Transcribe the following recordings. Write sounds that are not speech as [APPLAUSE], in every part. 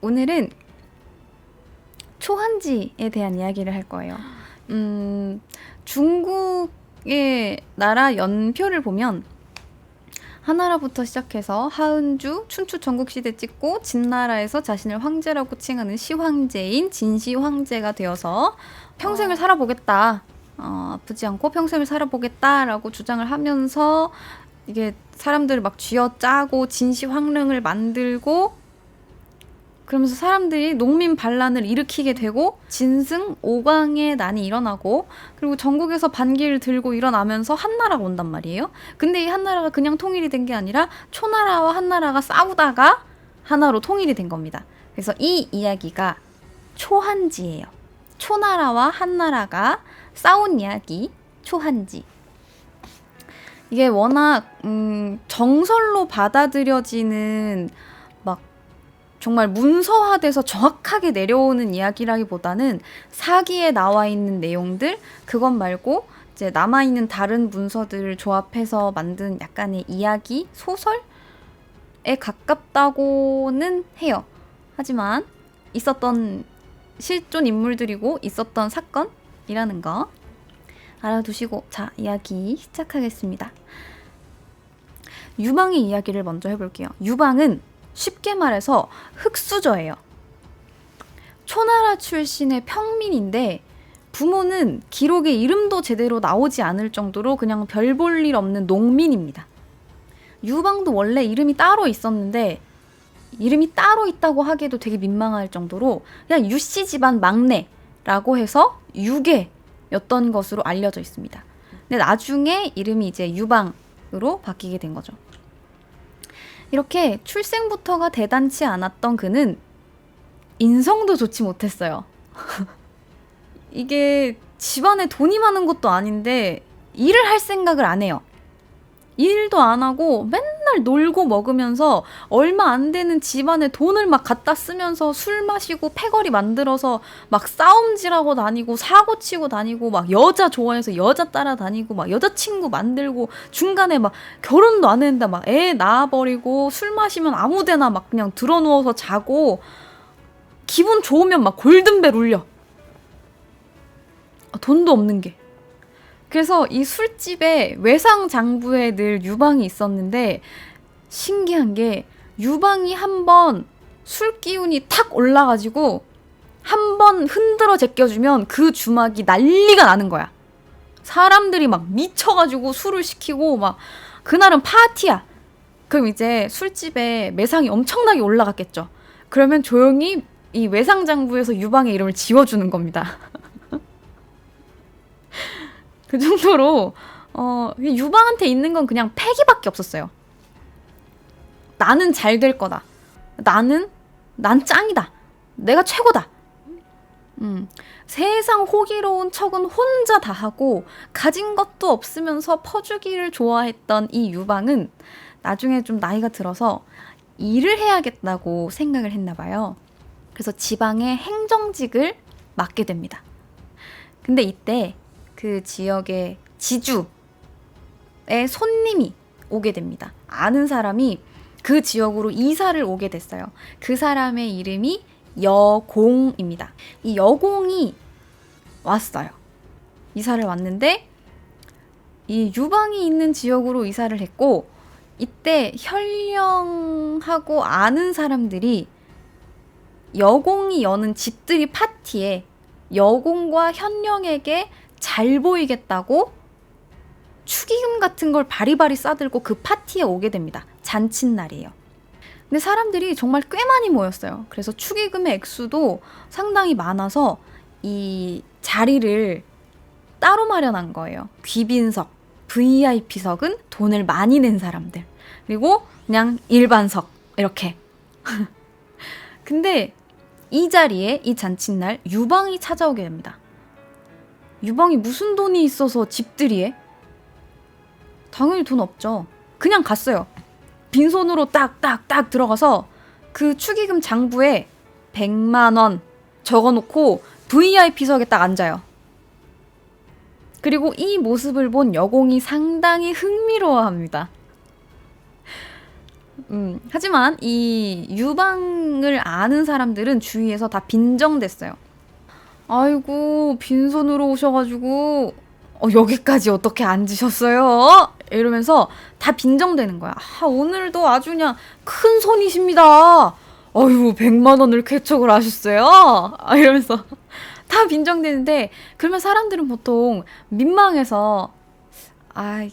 오늘은 초한지에 대한 이야기를 할 거예요. 음, 중국의 나라 연표를 보면 하나라부터 시작해서 하은주, 춘추 전국시대 찍고 진나라에서 자신을 황제라고 칭하는 시황제인 진시황제가 되어서 평생을 살아보겠다. 어, 아프지 않고 평생을 살아보겠다라고 주장을 하면서 이게 사람들을 막 쥐어짜고 진시황릉을 만들고 그러면서 사람들이 농민 반란을 일으키게 되고 진승 오광의 난이 일어나고 그리고 전국에서 반기를 들고 일어나면서 한나라가 온단 말이에요. 근데 이 한나라가 그냥 통일이 된 게 아니라 초나라와 한나라가 싸우다가 하나로 통일이 된 겁니다. 그래서 이 이야기가 초한지예요. 초나라와 한나라가 싸운 이야기 초한지. 이게 워낙 음, 정설로 받아들여지는 막 정말 문서화돼서 정확하게 내려오는 이야기라기보다는 사기에 나와 있는 내용들 그것 말고 이제 남아 있는 다른 문서들을 조합해서 만든 약간의 이야기 소설에 가깝다고는 해요. 하지만 있었던 실존 인물들이고 있었던 사건이라는 거 알아두시고 자 이야기 시작하겠습니다. 유방의 이야기를 먼저 해볼게요. 유방은 쉽게 말해서 흙수저예요. 초나라 출신의 평민인데 부모는 기록에 이름도 제대로 나오지 않을 정도로 그냥 별 볼 일 없는 농민입니다. 유방도 원래 이름이 따로 있었는데 이름이 따로 있다고 하기에도 되게 민망할 정도로 그냥 유씨 집안 막내라고 해서 유계였던 것으로 알려져 있습니다. 근데 나중에 이름이 이제 유방으로 바뀌게 된 거죠. 이렇게 출생부터가 대단치 않았던 그는 인성도 좋지 못했어요. [LAUGHS] 이게 집안에 돈이 많은 것도 아닌데 일을 할 생각을 안 해요. 일도 안 하고 맨날 놀고 먹으면서 얼마 안 되는 집안에 돈을 막 갖다 쓰면서 술 마시고 패거리 만들어서 막 싸움질하고 다니고 사고 치고 다니고 막 여자 좋아해서 여자 따라다니고 막 여자친구 만들고 중간에 막 결혼도 안 했는데 막 애 낳아버리고 술 마시면 아무 데나 막 그냥 드러누워서 자고 기분 좋으면 막 골든벨 울려. 아, 돈도 없는 게. 그래서 이 술집에 외상 장부에 늘 유방이 있었는데 신기한 게 유방이 한 번 술 기운이 탁 올라가지고 한 번 흔들어 제껴주면 그 주막이 난리가 나는 거야. 사람들이 막 미쳐가지고 술을 시키고 막 그날은 파티야. 그럼 이제 술집에 매상이 엄청나게 올라갔겠죠. 그러면 조용히 이 외상 장부에서 유방의 이름을 지워주는 겁니다. [LAUGHS] 그 정도로 어, 유방한테 있는 건 그냥 패기밖에 없었어요. 나는 잘 될 거다. 나는 난 짱이다. 내가 최고다. 음, 세상 호기로운 척은 혼자 다 하고 가진 것도 없으면서 퍼주기를 좋아했던 이 유방은 나중에 좀 나이가 들어서 일을 해야겠다고 생각을 했나 봐요. 그래서 지방의 행정직을 맡게 됩니다. 근데 이때 그 지역의 지주의 손님이 오게 됩니다. 아는 사람이 그 지역으로 이사를 오게 됐어요. 그 사람의 이름이 여공입니다. 이 여공이 왔어요. 이사를 왔는데 이 유방이 있는 지역으로 이사를 했고 이때 현령하고 아는 사람들이 여공이 여는 집들이 파티에 여공과 현령에게 잘 보이겠다고 축의금 같은 걸 바리바리 싸들고 그 파티에 오게 됩니다. 잔칫날이에요. 근데 사람들이 정말 꽤 많이 모였어요. 그래서 축의금의 액수도 상당히 많아서 이 자리를 따로 마련한 거예요. 귀빈석, VIP석은 돈을 많이 낸 사람들. 그리고 그냥 일반석, 이렇게. [LAUGHS] 근데 이 자리에 이 잔칫날 유방이 찾아오게 됩니다. 유방이 무슨 돈이 있어서 집들이에? 당연히 돈 없죠. 그냥 갔어요. 빈손으로 딱딱딱 들어가서 그 축의금 장부에 100만 원 적어놓고 VIP석에 딱 앉아요. 그리고 이 모습을 본 여공이 상당히 흥미로워합니다. 음, 하지만 이 유방을 아는 사람들은 주위에서 다 빈정댔어요. 아이고, 빈손으로 오셔가지고, 어, 여기까지 어떻게 앉으셨어요? 이러면서 다 빈정대는 거야. 아, 오늘도 아주 그냥 큰 손이십니다. 어휴, 100만 원을 쾌척을 하셨어요? 아, 이러면서 [LAUGHS] 다 빈정대는데, 그러면 사람들은 보통 민망해서, 아,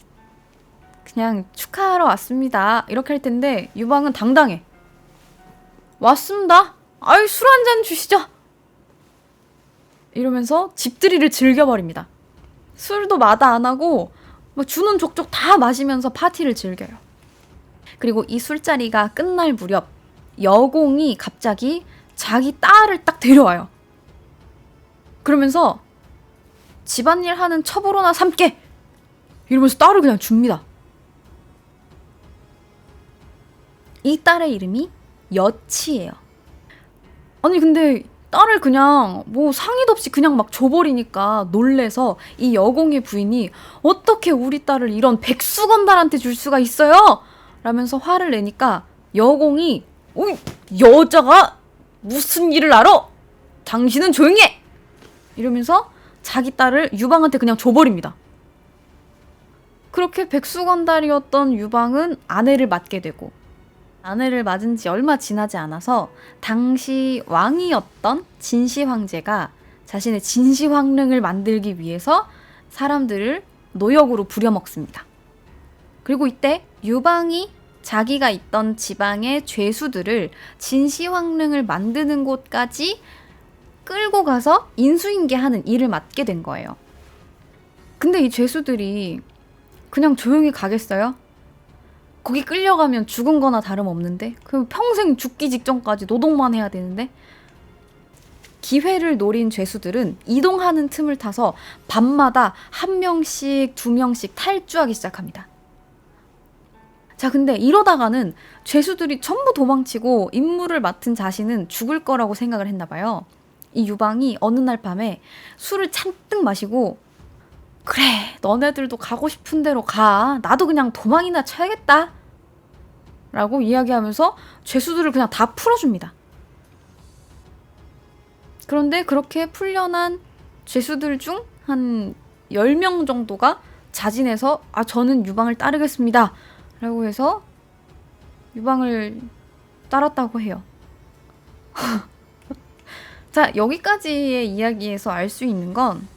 그냥 축하하러 왔습니다. 이렇게 할 텐데, 유방은 당당해. 왔습니다. 아유, 술 한 잔 주시죠. 이러면서 집들이를 즐겨버립니다. 술도 마다 안 하고, 뭐 주는 족족 다 마시면서 파티를 즐겨요. 그리고 이 술자리가 끝날 무렵, 여공이 갑자기 자기 딸을 딱 데려와요. 그러면서 집안일 하는 첩으로나 삼게! 이러면서 딸을 그냥 줍니다. 이 딸의 이름이 여치예요. 아니 근데 딸을 그냥 뭐 상의도 없이 그냥 막 줘버리니까 놀래서 이 여공의 부인이 어떻게 우리 딸을 이런 백수건달한테 줄 수가 있어요? 라면서 화를 내니까 여공이 어이 여자가 무슨 일을 알아? 당신은 조용히 해! 이러면서 자기 딸을 유방한테 그냥 줘버립니다. 그렇게 백수건달이었던 유방은 아내를 맞게 되고 아내를 맞은 지 얼마 지나지 않아서 당시 왕이었던 진시 황제가 자신의 진시 황릉을 만들기 위해서 사람들을 노역으로 부려먹습니다. 그리고 이때 유방이 자기가 있던 지방의 죄수들을 진시 황릉을 만드는 곳까지 끌고 가서 인수인계하는 일을 맡게 된 거예요. 근데 이 죄수들이 그냥 조용히 가겠어요? 거기 끌려가면 죽은 거나 다름없는데? 그럼 평생 죽기 직전까지 노동만 해야 되는데? 기회를 노린 죄수들은 이동하는 틈을 타서 밤마다 한 명씩, 두 명씩 탈주하기 시작합니다. 자, 근데 이러다가는 죄수들이 전부 도망치고 임무를 맡은 자신은 죽을 거라고 생각을 했나 봐요. 이 유방이 어느 날 밤에 술을 잔뜩 마시고 그래, 너네들도 가고 싶은 대로 가. 나도 그냥 도망이나 쳐야겠다. 라고 이야기하면서 죄수들을 그냥 다 풀어줍니다. 그런데 그렇게 풀려난 죄수들 중 한 10명 정도가 자진해서 아, 저는 유방을 따르겠습니다. 라고 해서 유방을 따랐다고 해요. [LAUGHS] 자, 여기까지의 이야기에서 알 수 있는 건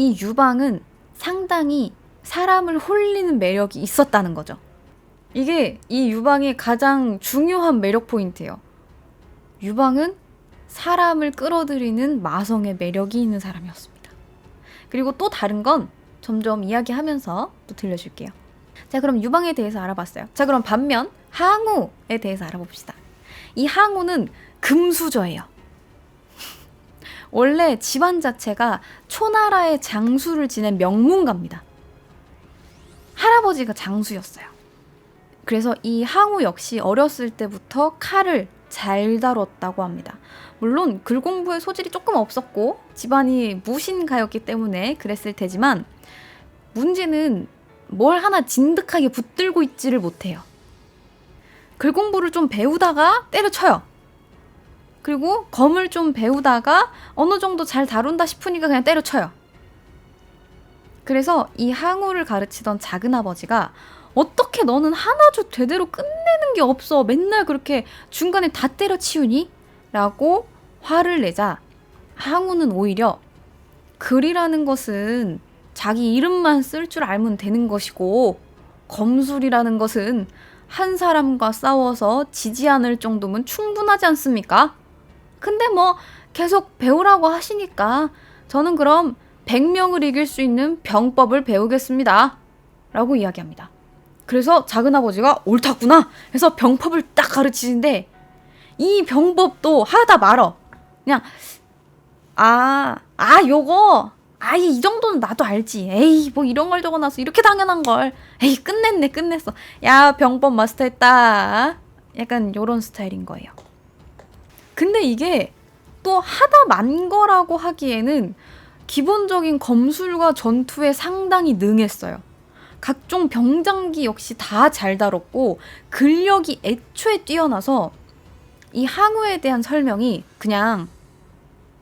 이 유방은 상당히 사람을 홀리는 매력이 있었다는 거죠. 이게 이 유방의 가장 중요한 매력 포인트예요. 유방은 사람을 끌어들이는 마성의 매력이 있는 사람이었습니다. 그리고 또 다른 건 점점 이야기하면서 또 들려줄게요. 자, 그럼 유방에 대해서 알아봤어요. 자, 그럼 반면 항우에 대해서 알아봅시다. 이 항우는 금수저예요. 원래 집안 자체가 초나라의 장수를 지낸 명문가입니다. 할아버지가 장수였어요. 그래서 이 항우 역시 어렸을 때부터 칼을 잘 다뤘다고 합니다. 물론 글 공부에 소질이 조금 없었고 집안이 무신가였기 때문에 그랬을 테지만 문제는 뭘 하나 진득하게 붙들고 있지를 못해요. 글 공부를 좀 배우다가 때려쳐요. 그리고 검을 좀 배우다가 어느 정도 잘 다룬다 싶으니까 그냥 때려쳐요. 그래서 이 항우를 가르치던 작은 아버지가 어떻게 너는 하나도 제대로 끝내는 게 없어. 맨날 그렇게 중간에 다 때려치우니? 라고 화를 내자 항우는 오히려 글이라는 것은 자기 이름만 쓸 줄 알면 되는 것이고 검술이라는 것은 한 사람과 싸워서 지지 않을 정도면 충분하지 않습니까? 근데 뭐 계속 배우라고 하시니까 저는 그럼 100명을 이길 수 있는 병법을 배우겠습니다. 라고 이야기합니다. 그래서 작은 아버지가 옳다구나 해서 병법을 딱 가르치는데 이 병법도 하다 말어. 그냥 아, 아 요거 아이 이 정도는 나도 알지. 에이 뭐 이런 걸 적어놔서 이렇게 당연한 걸. 에이 끝냈네 끝냈어. 야 병법 마스터했다. 약간 요런 스타일인 거예요. 근데 이게 또 하다 만 거라고 하기에는 기본적인 검술과 전투에 상당히 능했어요. 각종 병장기 역시 다 잘 다뤘고 근력이 애초에 뛰어나서 이 항우에 대한 설명이 그냥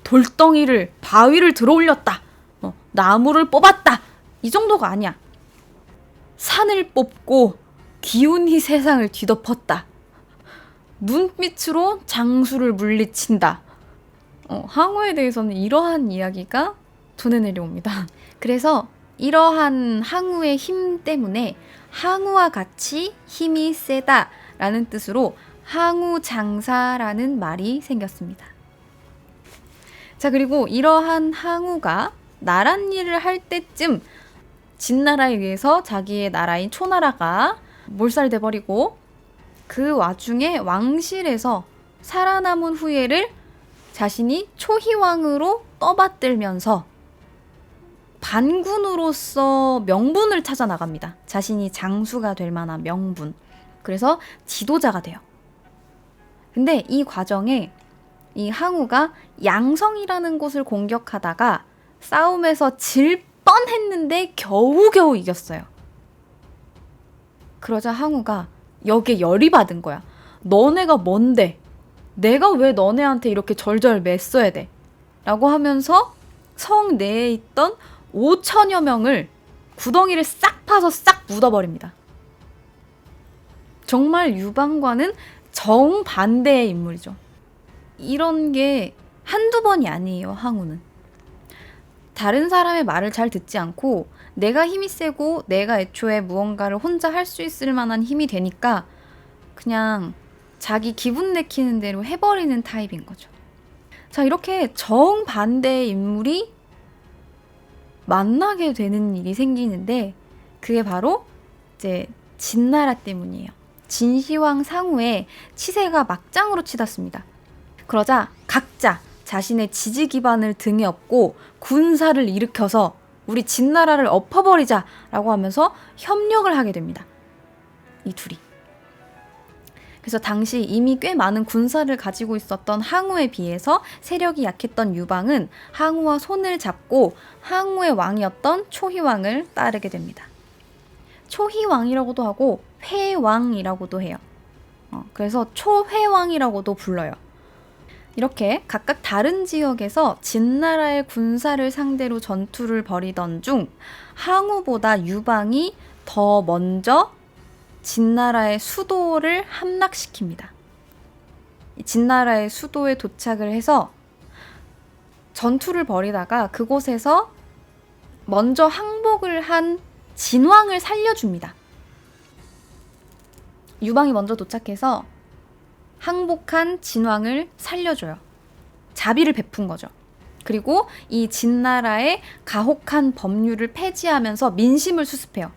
돌덩이를 바위를 들어 올렸다. 어, 나무를 뽑았다. 이 정도가 아니야. 산을 뽑고 기운이 세상을 뒤덮었다. 눈빛으로 장수를 물리친다. 어, 항우에 대해서는 이러한 이야기가 손에 내려옵니다. [LAUGHS] 그래서 이러한 항우의 힘 때문에 항우와 같이 힘이 세다라는 뜻으로 항우 장사라는 말이 생겼습니다. 자, 그리고 이러한 항우가 나란 일을 할 때쯤 진나라에 의해서 자기의 나라인 초나라가 몰살돼 버리고 그 와중에 왕실에서 살아남은 후예를 자신이 초희왕으로 떠받들면서 반군으로서 명분을 찾아 나갑니다. 자신이 장수가 될 만한 명분. 그래서 지도자가 돼요. 근데 이 과정에 이 항우가 양성이라는 곳을 공격하다가 싸움에서 질 뻔했는데 겨우겨우 이겼어요. 그러자 항우가 여기에 열이 받은 거야. 너네가 뭔데? 내가 왜 너네한테 이렇게 절절 맸어야 돼? 라고 하면서 성 내에 있던 5천여 명을 구덩이를 싹 파서 싹 묻어버립니다. 정말 유방과는 정반대의 인물이죠. 이런 게 한두 번이 아니에요, 항우는. 다른 사람의 말을 잘 듣지 않고 내가 힘이 세고 내가 애초에 무언가를 혼자 할 수 있을 만한 힘이 되니까 그냥 자기 기분 내키는 대로 해버리는 타입인 거죠. 자, 이렇게 정반대의 인물이 만나게 되는 일이 생기는데 그게 바로 이제 진나라 때문이에요. 진시황 상후에 치세가 막장으로 치닫습니다. 그러자 각자 자신의 지지 기반을 등에 업고 군사를 일으켜서 우리 진나라를 엎어버리자라고 하면서 협력을 하게 됩니다. 이 둘이. 그래서 당시 이미 꽤 많은 군사를 가지고 있었던 항우에 비해서 세력이 약했던 유방은 항우와 손을 잡고 항우의 왕이었던 초희왕을 따르게 됩니다. 초희왕이라고도 하고 회왕이라고도 해요. 어, 그래서 초회왕이라고도 불러요. 이렇게 각각 다른 지역에서 진나라의 군사를 상대로 전투를 벌이던 중 항우보다 유방이 더 먼저 진나라의 수도를 함락시킵니다. 진나라의 수도에 도착을 해서 전투를 벌이다가 그곳에서 먼저 항복을 한 진왕을 살려줍니다. 유방이 먼저 도착해서 항복한 진왕을 살려줘요. 자비를 베푼 거죠. 그리고 이 진나라의 가혹한 법률을 폐지하면서 민심을 수습해요.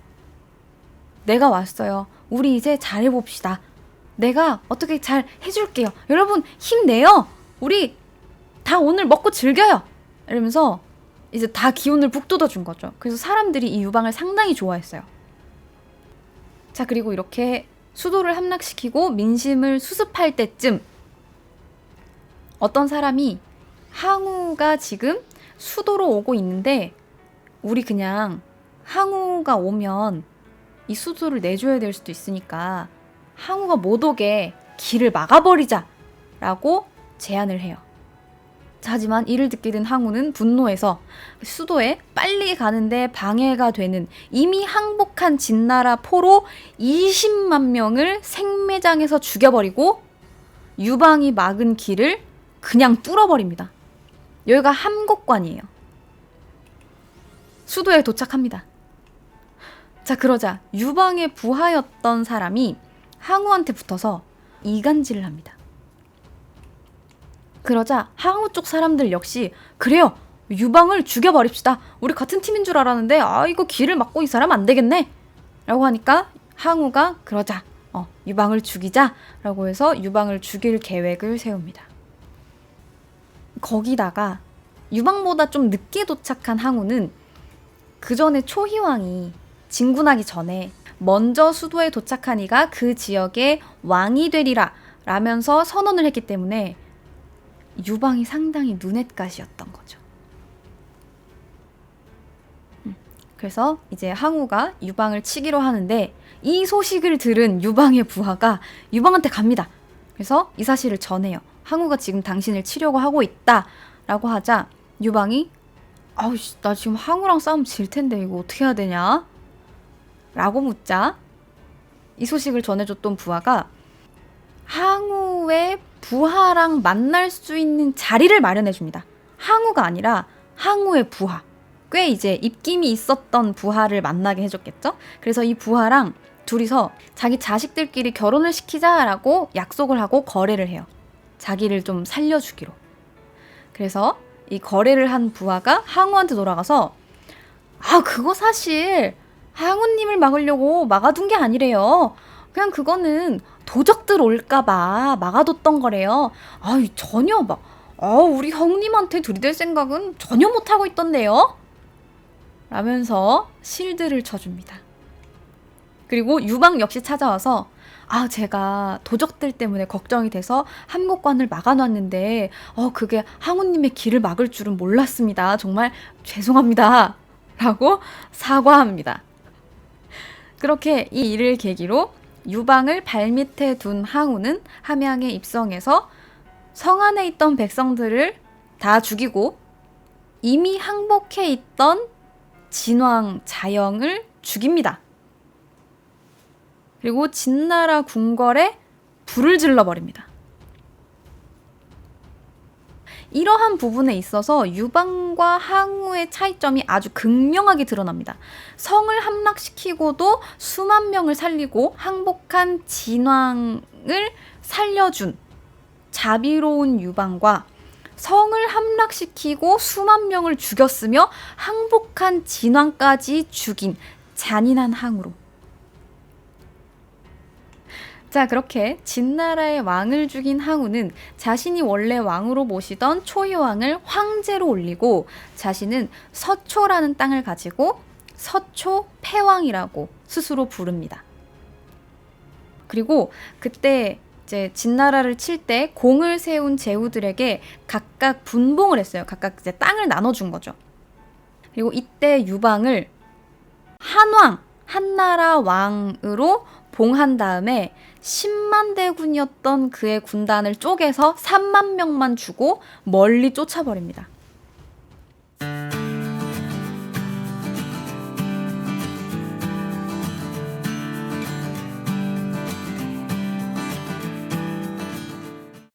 내가 왔어요. 우리 이제 잘해봅시다. 내가 어떻게 잘 해줄게요. 여러분 힘내요. 우리 다 오늘 먹고 즐겨요. 이러면서 이제 다 기운을 북돋아 준 거죠. 그래서 사람들이 이 유방을 상당히 좋아했어요. 자, 그리고 이렇게 수도를 함락시키고 민심을 수습할 때쯤 어떤 사람이 항우가 지금 수도로 오고 있는데 우리 그냥 항우가 오면 이 수도를 내줘야 될 수도 있으니까 항우가 못 오게 길을 막아버리자 라고 제안을 해요. 하지만 이를 듣게 된 항우는 분노해서 수도에 빨리 가는데 방해가 되는 이미 항복한 진나라 포로 20만 명을 생매장에서 죽여버리고 유방이 막은 길을 그냥 뚫어버립니다. 여기가 함곡관이에요. 수도에 도착합니다. 자, 그러자 유방의 부하였던 사람이 항우한테 붙어서 이간질을 합니다. 그러자 항우 쪽 사람들 역시 그래요. 유방을 죽여버립시다. 우리 같은 팀인 줄 알았는데 아 이거 길을 막고 이 사람 안 되겠네. 라고 하니까 항우가 그러자 어, 유방을 죽이자라고 해서 유방을 죽일 계획을 세웁니다. 거기다가 유방보다 좀 늦게 도착한 항우는 그 전에 초희왕이 진군하기 전에 먼저 수도에 도착한 이가 그 지역의 왕이 되리라 라면서 선언을 했기 때문에 유방이 상당히 눈엣가시였던 거죠. 음, 그래서 이제 항우가 유방을 치기로 하는데 이 소식을 들은 유방의 부하가 유방한테 갑니다. 그래서 이 사실을 전해요. 항우가 지금 당신을 치려고 하고 있다라고 하자 유방이 아우 씨, 나 지금 항우랑 싸움 질 텐데 이거 어떻게 해야 되냐? 라고 묻자 이 소식을 전해줬던 부하가 항우의 부하랑 만날 수 있는 자리를 마련해 줍니다. 항우가 아니라 항우의 부하. 꽤 이제 입김이 있었던 부하를 만나게 해줬겠죠? 그래서 이 부하랑 둘이서 자기 자식들끼리 결혼을 시키자라고 약속을 하고 거래를 해요. 자기를 좀 살려주기로. 그래서 이 거래를 한 부하가 항우한테 돌아가서 아, 그거 사실 항우님을 막으려고 막아둔 게 아니래요. 그냥 그거는 도적들 올까봐 막아뒀던 거래요. 아, 전혀 막, 아, 우리 형님한테 들이댈 생각은 전혀 못하고 있던데요? 라면서 실드를 쳐줍니다. 그리고 유방 역시 찾아와서 아, 제가 도적들 때문에 걱정이 돼서 함곡관을 막아놨는데, 어, 그게 항우님의 길을 막을 줄은 몰랐습니다. 정말 죄송합니다. 라고 사과합니다. 그렇게 이 일을 계기로 유방을 발밑에 둔 항우는 함양에 입성해서 성 안에 있던 백성들을 다 죽이고 이미 항복해 있던 진왕 자영을 죽입니다. 그리고 진나라 궁궐에 불을 질러 버립니다. 이러한 부분에 있어서 유방과 항우의 차이점이 아주 극명하게 드러납니다. 성을 함락시키고도 수만 명을 살리고 항복한 진왕을 살려준 자비로운 유방과 성을 함락시키고 수만 명을 죽였으며 항복한 진왕까지 죽인 잔인한 항우로. 자, 그렇게 진나라의 왕을 죽인 항우는 자신이 원래 왕으로 모시던 초효왕을 황제로 올리고 자신은 서초라는 땅을 가지고 서초 패왕이라고 스스로 부릅니다. 그리고 그때 이제 진나라를 칠 때 공을 세운 제후들에게 각각 분봉을 했어요. 각각 이제 땅을 나눠준 거죠. 그리고 이때 유방을 한왕, 한나라 왕으로 봉한 다음에 10만 대군이었던 그의 군단을 쪼개서 3만 명만 주고 멀리 쫓아버립니다.